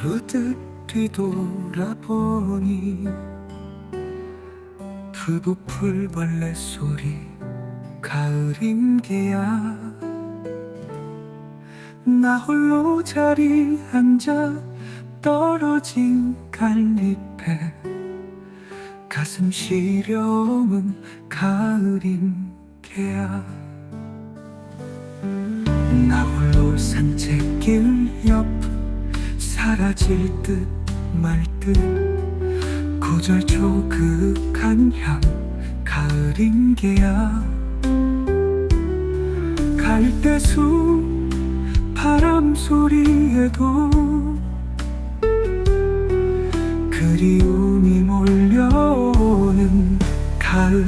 모르듯 뒤돌아보니 두부 풀 벌레 소리 가을인 게야. 나 홀로 자리 앉아 떨어진 갈잎에 가슴 시려움은 가을인 게야. 나 홀로 산책길 옆 사라질 듯 말듯 고절 조극한 향 가을인 게야. 갈대수 바람 소리에도 그리움이 몰려오는 가을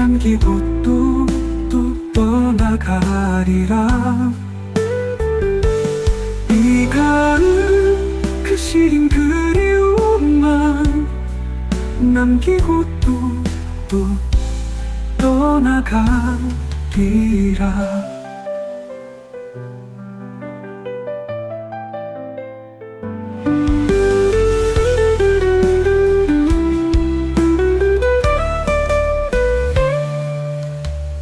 남기고 또 또 떠나가리라. 이 가을 그 시린 그리움만 남기고 또 또 떠나가리라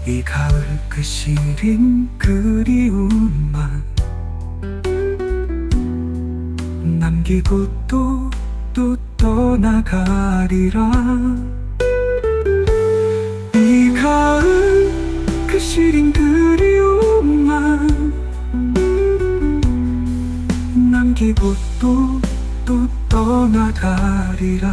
이 가을 그 시린 그리움만 남기고 또 또 떠나가리라. 이 가을 그 시린 그리움만 남기고 또 또 떠나가리라